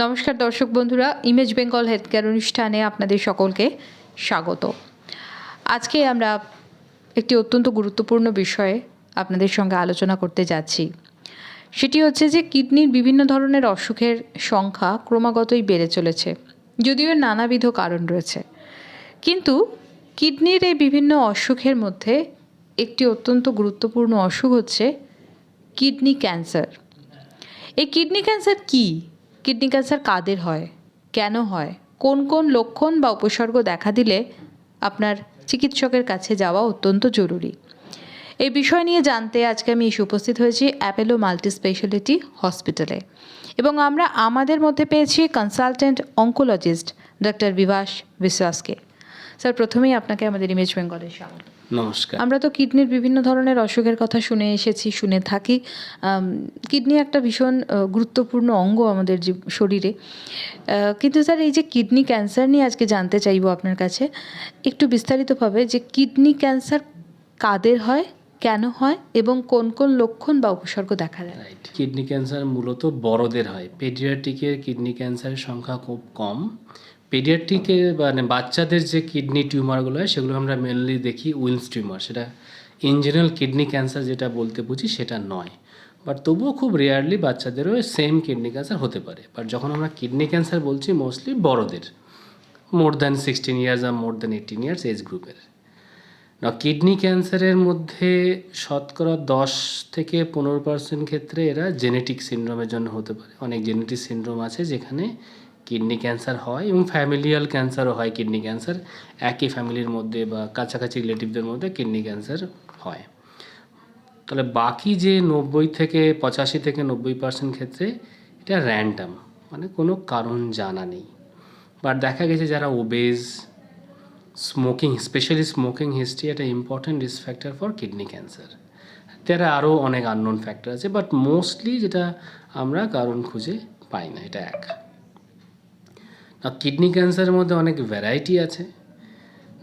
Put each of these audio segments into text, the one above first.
নমস্কার দর্শক বন্ধুরা ইমেজ বেঙ্গল হেলথ কেয়ার অনুষ্ঠানে আপনাদের সকলকে স্বাগত। আজকে আমরা একটি অত্যন্ত গুরুত্বপূর্ণ বিষয়ে আপনাদের সঙ্গে আলোচনা করতে যাচ্ছি। সেটি হচ্ছে যে, কিডনির বিভিন্ন ধরনের অসুখের সংখ্যা ক্রমাগতই বেড়ে চলেছে, যদিও নানাবিধ কারণ রয়েছে। কিন্তু কিডনির এই বিভিন্ন অসুখের মধ্যে একটি অত্যন্ত গুরুত্বপূর্ণ অসুখ হচ্ছে কিডনি ক্যান্সার। এই কিডনি ক্যান্সার কি? কিডনি ক্যান্সার কাদের হয়? কেন হয়? কোন কোন লক্ষণ বা উপসর্গ দেখা দিলে আপনার চিকিৎসকের কাছে যাওয়া অত্যন্ত জরুরি? এই বিষয় নিয়ে জানতে আজকে আমি এসে উপস্থিত হয়েছি অ্যাপেলো মাল্টি স্পেশালিটি হসপিটালে। এবং আমরা আমাদের মধ্যে পেয়েছি কনসালটেন্ট অঙ্কোলজিস্ট ডক্টর বিভাস বিশ্বাসকে। স্যার, প্রথমেই আপনাকে আমাদের ইমেজ বেঙ্গলের স্বাগত নমস্কার। আমরা তো কিডনির বিভিন্ন ধরনের অসুখের কথা শুনে এসেছি শুনে থাকি। কিডনি একটা ভীষণ গুরুত্বপূর্ণ অঙ্গ আমাদের যে শরীরে। কিন্তু স্যার এই যে কিডনি ক্যান্সার নিয়ে আজকে জানতে চাইব আপনার কাছে একটু বিস্তারিতভাবে যে কিডনি ক্যান্সার কাদের হয় কেন হয় এবং কোন কোন লক্ষণ বা উপসর্গ দেখা যায় কিডনি ক্যান্সার মূলত বড়দের হয়। পেডিয়াট্রিকের কিডনি ক্যান্সারের সংখ্যা খুব কম। পেডিয়াট্রিকে মানে বাচ্চাদের যে কিডনি টিউমারগুলো হয়, সেগুলো আমরা মেনলি দেখি উইলস টিউমার। সেটা ইন জেনারেল কিডনি ক্যান্সার যেটা বলতে বুঝি, সেটা নয়। বাট তবুও খুব রেয়ারলি বাচ্চাদেরও সেম কিডনি ক্যান্সার হতে পারে। বাট যখন আমরা কিডনি ক্যান্সার বলছি মোস্টলি বড়দের। মোর দ্যান সিক্সটিন ইয়ার্স আর more than eighteen years age গ্রুপের না কিডনি ক্যান্সারের মধ্যে শতকরা দশ থেকে পনেরো পার্সেন্ট ক্ষেত্রে এরা জেনেটিক সিনড্রোমের জন্য হতে পারে। অনেক জেনেটিক সিনড্রোম আছে যেখানে কিডনি ক্যান্সার হয় এবং ফ্যামিলিয়াল ক্যান্সারও হয় কিডনি ক্যান্সার। একই ফ্যামিলির মধ্যে বা কাছাকাছি রিলেটিভদের মধ্যে কিডনি ক্যান্সার হয়। তাহলে বাকি যে নব্বই থেকে পঁচাশি থেকে নব্বই পার্সেন্ট ক্ষেত্রে এটা র্যান্ডাম মানে কোনো কারণ জানা নেই। বাট দেখা গেছে যারা obese smoking specially smoking history একটা important risk factor for kidney cancer তারা আরও অনেক আননোন ফ্যাক্টর আছে বাট মোস্টলি যেটা আমরা কারণ খুঁজে পাই না, এটা এক। না কিডনি ক্যান্সারের মধ্যে অনেক ভ্যারাইটি আছে।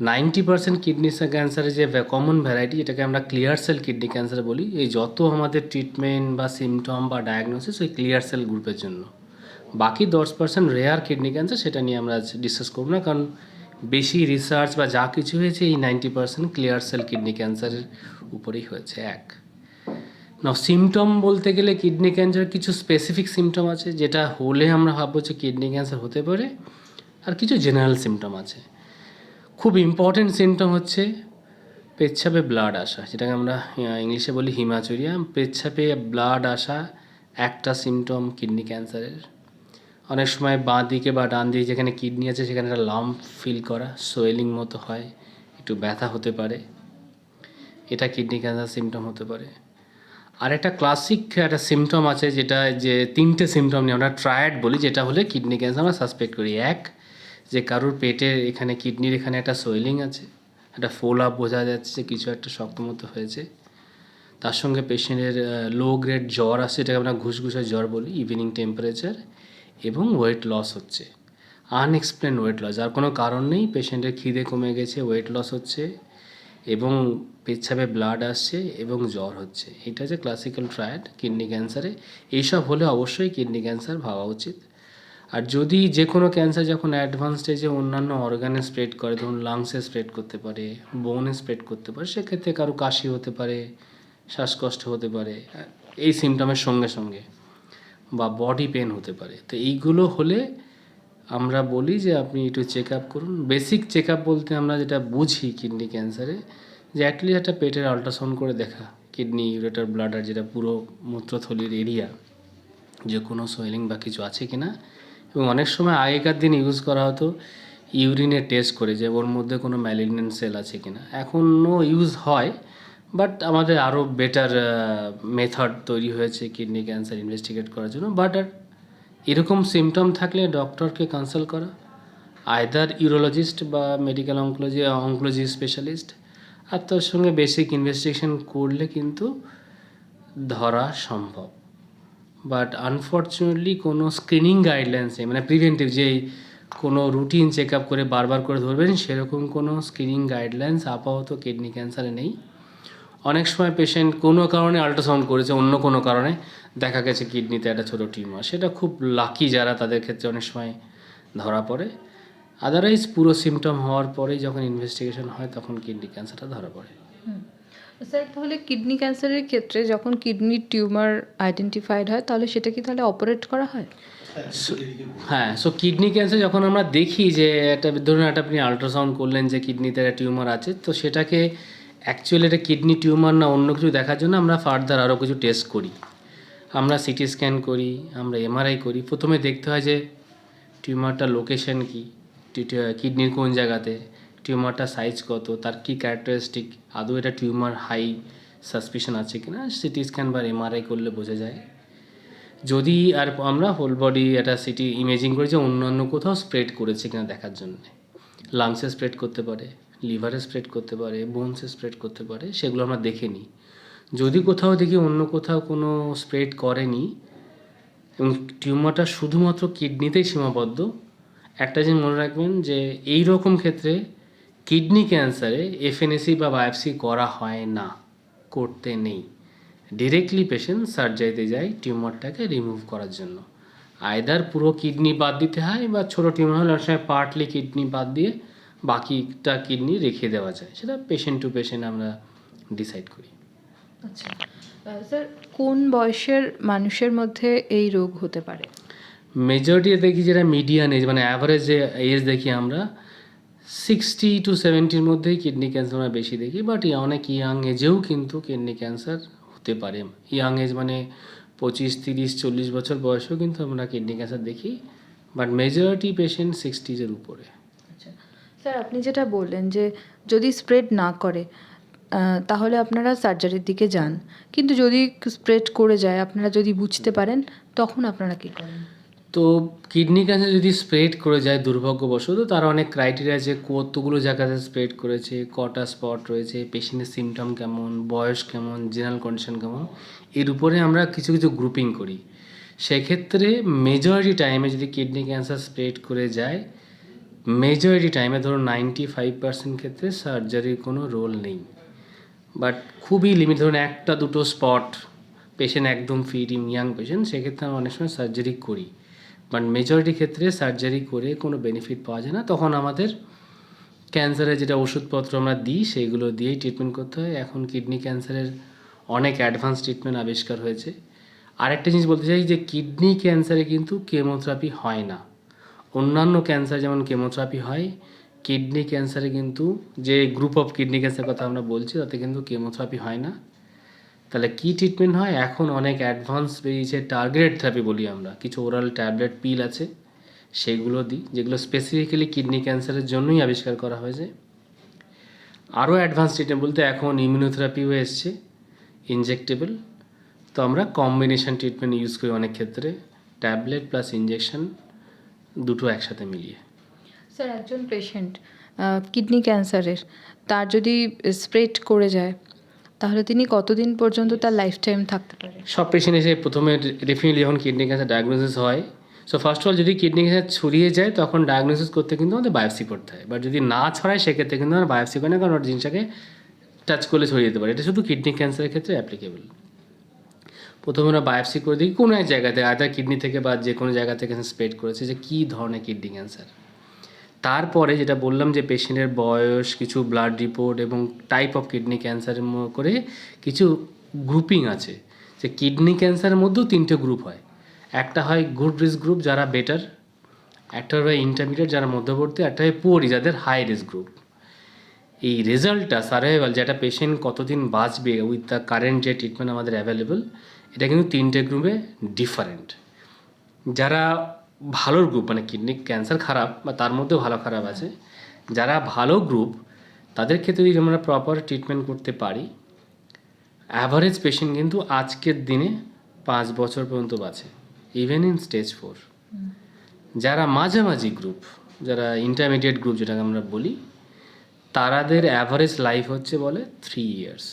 নাইনটি পার্সেন্ট কিডনি ক্যান্সারের যে কমন ভ্যারাইটি যেটাকে আমরা ক্লিয়ার সেল কিডনি ক্যান্সার বলি। এই যত আমাদের ট্রিটমেন্ট বা সিমটম বা ডায়াগনোসিস ওই ক্লিয়ার সেল গ্রুপের জন্য। বাকি দশ পার্সেন্ট রেয়ার কিডনি ক্যান্সার সেটা নিয়ে আমরা ডিসকাস করব না। কারণ বেশি রিসার্চ বা যা কিছু হয়েছে এই ninety percent clear cell kidney ক্যান্সারের উপরেই হয়েছে, এক। না সিমটম বলতে গেলে কিডনি ক্যান্সার কিছু স্পেসিফিক সিমটম আছে, যেটা হলে আমরা ভাববো যে কিডনি ক্যান্সার হতে পারে, আর কিছু জেনারেল সিমটম আছে। খুব ইম্পর্টেন্ট সিমটম হচ্ছে পেচ্ছাপে ব্লাড আসা, যেটাকে আমরা ইংলিশে বলি হিমাচুরিয়া পেচ্ছাপে ব্লাড আসা একটা সিমটম কিডনি ক্যান্সারের অনেক সময় বাঁ দিকে বা ডান দিকে যেখানে কিডনি আছে, সেখানে একটা লাম্প ফিল করা সোয়েলিং মতো হয়, একটু ব্যথা হতে পারে। এটা কিডনি ক্যান্সার সিমটম হতে পারে। আর একটা ক্লাসিক একটা সিমটম আছে যেটা যে তিনটে সিমটম নিয়ে আমরা ট্রায়াড বলি, যেটা হলে কিডনি ক্যান্সার আমরা সাসপেক্ট করি। এক, যে কারোর পেটের এখানে কিডনির এখানে একটা সোয়েলিং আছে, একটা ফোল বোঝা যাচ্ছে কিছু একটা শক্ত মতো হয়েছে। তার সঙ্গে পেশেন্টের লো গ্রেড জ্বর আসছে যেটাকে আমরা ঘুষঘুষে জ্বর বলি ইভিনিং টেম্পারেচার এবং ওয়েট লস হচ্ছে। আনএক্সপ্লেন ওয়েট লস আর কোনো কারণ নেই, পেশেন্টের খিদে কমে গেছে ওয়েট লস হচ্ছে। এবং পেচ্ছাপে ব্লাড আসছে এবং জ্বর হচ্ছে। এটা যে ক্লাসিক্যাল ট্রায়াড কিডনি ক্যান্সারে এইসব হলে অবশ্যই কিডনি ক্যান্সার ভাবা উচিত। আর যদি যে কোনো ক্যান্সার যখন অ্যাডভান্স স্টেজে অন্যান্য অর্গানে স্প্রেড করে, ধরুন লাংসে স্প্রেড করতে পারে বোনে স্প্রেড করতে পারে, সেক্ষেত্রে কারও কাশি হতে পারে, শ্বাসকষ্ট হতে পারে, এই সিমটমের সঙ্গে সঙ্গে বা বডি পেন হতে পারে। তো এইগুলো হলে আমরা বলি যে আপনি একটু চেক আপ করুন। বেসিক চেক আপ বলতে আমরা যেটা বুঝি কিডনি ক্যান্সারে যে অ্যাটলিস্ট একটা পেটের আল্ট্রাসাউন্ড করে দেখা। কিডনি ইউরেটার ব্লাডার যেটা পুরো মূত্রথলির এরিয়া যে কোনো সোয়েলিং বা কিছু আছে কি না এবং অনেক সময় আগেকার দিন ইউজ করা হতো ইউরিনের টেস্ট করে যে ওর মধ্যে কোনো ম্যালিগনেন্ট সেল আছে কি না এখনও ইউজ হয় বাট আমাদের আরও বেটার মেথড তৈরি হয়েছে কিডনি ক্যান্সার ইনভেস্টিগেট করার জন্য। বাট এরকম সিমটম থাকলে ডক্টরকে কনসাল্ট করা। আয়দার ইউরোলজিস্ট বা মেডিকেল অঙ্কোলজি অঙ্কোলজি স্পেশালিস্ট আর তার সঙ্গে বেসিক ইনভেস্টিগেশন করলে কিন্তু ধরা সম্ভব। বাট আনফর্চুনেটলি কোনো স্ক্রিনিং গাইডলাইন্স মানে প্রিভেন্টিভ যে কোনো রুটিন চেক আপ করে বারবার করে ধরবেন, সেরকম কোনো স্ক্রিনিং গাইডলাইন্স আপাতত কিডনি ক্যান্সারে নেই। অনেক সময় পেশেন্ট কোনো কারণে আল্ট্রাসাউন্ড করেছে অন্য কোনো কারণে দেখা গেছে কিডনিতে একটা ছোটো টিউমার সেটা খুব লাকি যারা তাদের ক্ষেত্রে অনেক সময় ধরা পড়ে। আদারওয়াইজ পুরো সিমটম হওয়ার পরেই যখন ইনভেস্টিগেশন হয় তখন কিডনি ক্যান্সারটা ধরা পড়ে। স্যার তাহলে কিডনি ক্যান্সারের ক্ষেত্রে যখন কিডনি টিউমার আইডেন্টিফাইড হয় তাহলে সেটা কি তাহলে অপারেট করা হয়? হ্যাঁ সো কিডনি ক্যান্সার যখন আমরা দেখি যে একটা ধরুন একটা আপনি আল্ট্রাসাউন্ড করলেন যে কিডনিতে একটা টিউমার আছে তো সেটাকে অ্যাকচুয়ালি এটা কিডনি টিউমার না অন্য কিছু দেখার জন্য আমরা ফার্দার আরও কিছু টেস্ট করি। আমরা সিটি স্ক্যান করি, আমরা এমআরআই করি। প্রথমে দেখতে হয় যে টিউমারটা লোকেশন কী কিডনির কোন জায়গাতে টিউমারটা সাইজ কত, তার কী ক্যারেক্টারিস্টিক আদৌ এটা টিউমার হাই সাসপিশন আছে কি না সিটি স্ক্যান বা এমআরআই করলে বোঝা যায়। যদি আর আমরা হোল বডি একটা সিটি ইমেজিং করে যে অন্যান্য কোথাও স্প্রেড করেছে কিনা দেখার জন্য। লাংসে স্প্রেড করতে পারে। লিভারে স্প্রেড করতে পারে, বোনসে স্প্রেড করতে পারে, সেগুলো আমরা দেখে নিই। যদি কোথাও দেখি অন্য কোথাও কোনো স্প্রেড করেনি, এবং টিউমারটা শুধুমাত্র কিডনিতেই সীমাবদ্ধ, একটা জিনিস মনে রাখবেন যে এই রকম ক্ষেত্রে কিডনি ক্যান্সারে এফএনএসি বা বায়োপসি করা হয় না, করতে নেই। ডিরেক্টলি পেশেন্ট সার্জারিতে যায় টিউমারটাকে রিমুভ করার জন্য। আয়দার পুরো কিডনি বাদ দিতে হয় বা ছোটো টিউমার হলে অনেক সময় পার্টলি কিডনি বাদ দিয়ে বাকিটা কিডনি রেখে দেওয়া যায় সেটা পেশেন্ট টু পেশেন্ট আমরা ডিসাইড করি। আচ্ছা স্যার কোন বয়সের মানুষের মধ্যে এই রোগ হতে পারে? মেজরিটি দেখি যেটা মিডিয়ান এজ মানে অ্যাভারেজ যে এজ দেখি আমরা সিক্সটি টু সেভেন্টির মধ্যেই কিডনি ক্যান্সার আমরা বেশি দেখি বাট অনেক ইয়াং এজেও কিন্তু কিডনি ক্যান্সার হতে পারে। ইয়াং এজ মানে পঁচিশ তিরিশ চল্লিশ বছর বয়সেও কিন্তু আমরা কিডনি ক্যান্সার দেখি বাট মেজরিটি পেশেন্ট সিক্সটিজের উপরে। স্যার, আপনি যেটা বললেন যে যদি স্প্রেড না করে তাহলে আপনারা সার্জারির দিকে যান। কিন্তু যদি স্প্রেড করে যায়, আপনারা যদি বুঝতে পারেন, তখন আপনারা কী করেন? তো কিডনি ক্যান্সার যদি স্প্রেড করে যায় দুর্ভাগ্যবশত, তার অনেক ক্রাইটেরিয়া আছে। কতগুলো জায়গাতে স্প্রেড করেছে, কটা স্পট রয়েছে, পেশেন্টের সিমটম কেমন, বয়স কেমন, জেনারেল কন্ডিশন কেমন, এর উপরে আমরা কিছু কিছু গ্রুপিং করি। সেক্ষেত্রে মেজরিটি টাইমে যদি কিডনি ক্যান্সার স্প্রেড করে যায় মেজরিটি টাইমে ধরুন নাইনটি ফাইভ পার্সেন্ট ক্ষেত্রে সার্জারির কোনো রোল নেই। বাট খুবই লিমিট ধরুন একটা দুটো স্পট পেশেন্ট একদম ফিট ইয়াং পেশেন্ট সেক্ষেত্রে আমরা অনেক সময় সার্জারি করি। বাট মেজরিটি ক্ষেত্রে সার্জারি করে কোনো বেনিফিট পাওয়া যায় না। তখন আমাদের ক্যান্সারের যেটা ওষুধপত্র আমরা দিই সেইগুলো দিয়েই ট্রিটমেন্ট করতে হয়। এখন কিডনি ক্যান্সারের অনেক অ্যাডভান্স ট্রিটমেন্ট আবিষ্কার হয়েছে। আরেকটা জিনিস বলতে চাই যে কিডনি ক্যান্সারে কিন্তু কেমোথেরাপি হয় না। অন্যান্য ক্যান্সার যেমন কেমোথেরাপি হয় কিডনি ক্যান্সারে কিন্তু যে গ্রুপ অফ কিডনি ক্যান্সার কথা আমরা বলছি, তাতে কিন্তু কেমোথেরাপি হয় না। তাহলে কি ট্রিটমেন্ট হয়? এখন অনেক অ্যাডভান্স বেরিয়েছে টার্গেটেড থেরাপি বলি আমরা। কিছু ওরাল ট্যাবলেট পিল আছে, সেগুলো দিই, যেগুলো স্পেসিফিক্যালি কিডনি ক্যান্সারের জন্যই আবিষ্কার করা হয়েছে। আরও অ্যাডভান্স ট্রিটমেন্ট বলতে এখন ইমিউনোথেরাপিও এসছে ইনজেক্টেবল তো আমরা কম্বিনেশান ট্রিটমেন্ট ইউজ করি অনেক ক্ষেত্রে ট্যাবলেট প্লাস ইনজেকশন দুটো একসাথে মিলিয়ে। স্যার একজন পেশেন্ট কিডনি ক্যান্সারের তার যদি স্প্রেড করে যায় তাহলে তিনি কতদিন পর্যন্ত তার লাইফ টাইম থাকতে পারে? সব পেশেন্ট এসে প্রথমে ডেফিনেটলি যখন কিডনি ক্যান্সার ডায়াগনোসিস হয় সো ফার্স্ট অফ অল যদি কিডনি ক্যান্সার ছড়িয়ে যায় তখন ডায়াগনোসিস করতে কিন্তু আমাদের বায়োপসি করতে হয়। বাট যদি না ছড়ায় সেক্ষেত্রে কিন্তু আমরা বায়োপসি করি না কারণ ওটা জিনিসটাকে টাচ করলে ছড়িয়ে যেতে পারে। এটা শুধু কিডনি ক্যান্সারের ক্ষেত্রে অ্যাপ্লিকেবল প্রথমে আমরা বায়োপসি করে দিই, কোনো এক জায়গাতে আদার কিডনি থেকে বা যে কোনো জায়গা থেকে স্প্রেড করেছে যে কী ধরনের কিডনি ক্যান্সার তারপরে যেটা বললাম যে পেশেন্টের বয়স, কিছু ব্লাড রিপোর্ট এবং টাইপ অফ কিডনি ক্যান্সারের করে কিছু গ্রুপিং আছে। যে কিডনি ক্যান্সারের মধ্যেও তিনটে গ্রুপ হয়। একটা হয় গুড রিস্ক গ্রুপ যারা বেটার একটা হয় ইন্টারমিডিয়েট যারা মধ্যবর্তী, একটা হয় পুয়ারি যাদের হাই রিস্ক গ্রুপ এই রেজাল্টটা সার্ভাইভাল যেটা পেশেন্ট কতদিন বাঁচবে উইথ দ্য কারেন্ট যে ট্রিটমেন্ট আমাদের অ্যাভেলেবল এটা কিন্তু তিনটে গ্রুপে ডিফারেন্ট যারা ভালোর গ্রুপ মানে কিডনি ক্যান্সার খারাপ বা তার মধ্যেও ভালো খারাপ আছে, যারা ভালো গ্রুপ তাদের ক্ষেত্রে যদি আমরা প্রপার ট্রিটমেন্ট করতে পারি অ্যাভারেজ পেশেন্ট কিন্তু আজকের দিনে পাঁচ বছর পর্যন্ত বাঁচে ইভেন ইন স্টেজ ফোর যারা মাঝামাঝি গ্রুপ যারা ইন্টারমিডিয়েট গ্রুপ যেটাকে আমরা বলি, তারাদের অ্যাভারেজ লাইফ হচ্ছে বলে থ্রি ইয়ার্স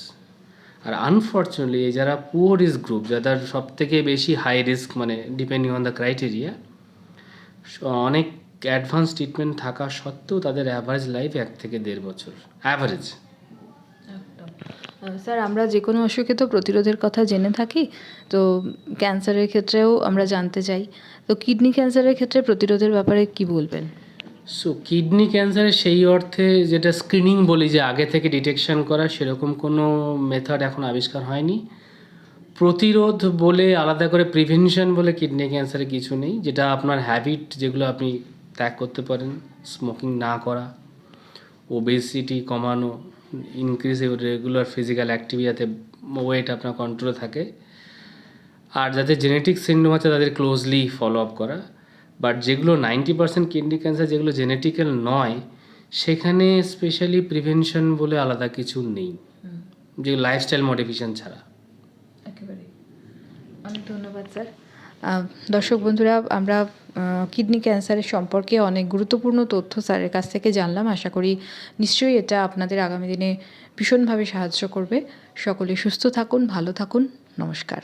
আর আনফর্চুনেটলি এই যারা পুয়ার রিস্ক গ্রুপ যাদের সব থেকে বেশি হাই রিস্ক মানে ডিপেন্ডিং অন দ্য ক্রাইটেরিয়া অনেক অ্যাডভান্স ট্রিটমেন্ট থাকা সত্ত্বেও তাদের অ্যাভারেজ লাইফ এক থেকে দেড় বছর। অ্যাভারেজ স্যার, আমরা যে কোনো অসুখে তো প্রতিরোধের কথা জেনে থাকি, তো ক্যান্সারের ক্ষেত্রেও আমরা জানতে চাই। তো কিডনি ক্যান্সারের ক্ষেত্রে প্রতিরোধের ব্যাপারে কি বলবেন? সো কিডনি ক্যান্সারের সেই অর্থে যেটা স্ক্রিনিং বলি যে আগে থেকে ডিটেকশন করা, সেরকম কোনো মেথড এখন আবিষ্কার হয়নি। প্রতিরোধ বলে, আলাদা করে প্রিভেনশন বলে কিডনি ক্যান্সারে কিছু নেই। যেটা আপনার হ্যাবিট যেগুলো আপনি ত্যাগ করতে পারেন স্মোকিং না করা ওবেসিটি কমানো ইনক্রিজ রেগুলার ফিজিক্যাল অ্যাক্টিভিটি যাতে ওয়েট আপনার কন্ট্রোলে থাকে। আর যাদের জেনেটিক সিন্ড্রোম আছে, তাদের ক্লোজলি ফলো আপ করা। বাট যেগুলো নাইনটি পার্সেন্ট কিডনি ক্যান্সার যেগুলো জেনেটিক্যাল নয় সেখানে স্পেশালি প্রিভেনশন বলে আলাদা কিছু নেই। যে লাইফস্টাইল মডিফিকেশন ছাড়া। একেবারে অনেক ধন্যবাদ স্যার। দর্শক বন্ধুরা আমরা কিডনি ক্যান্সারের সম্পর্কে অনেক গুরুত্বপূর্ণ তথ্য স্যারের কাছ থেকে জানলাম। আশা করি নিশ্চয়ই এটা আপনাদের আগামী দিনে ভীষণভাবে সাহায্য করবে। সকলে সুস্থ থাকুন ভালো থাকুন। নমস্কার।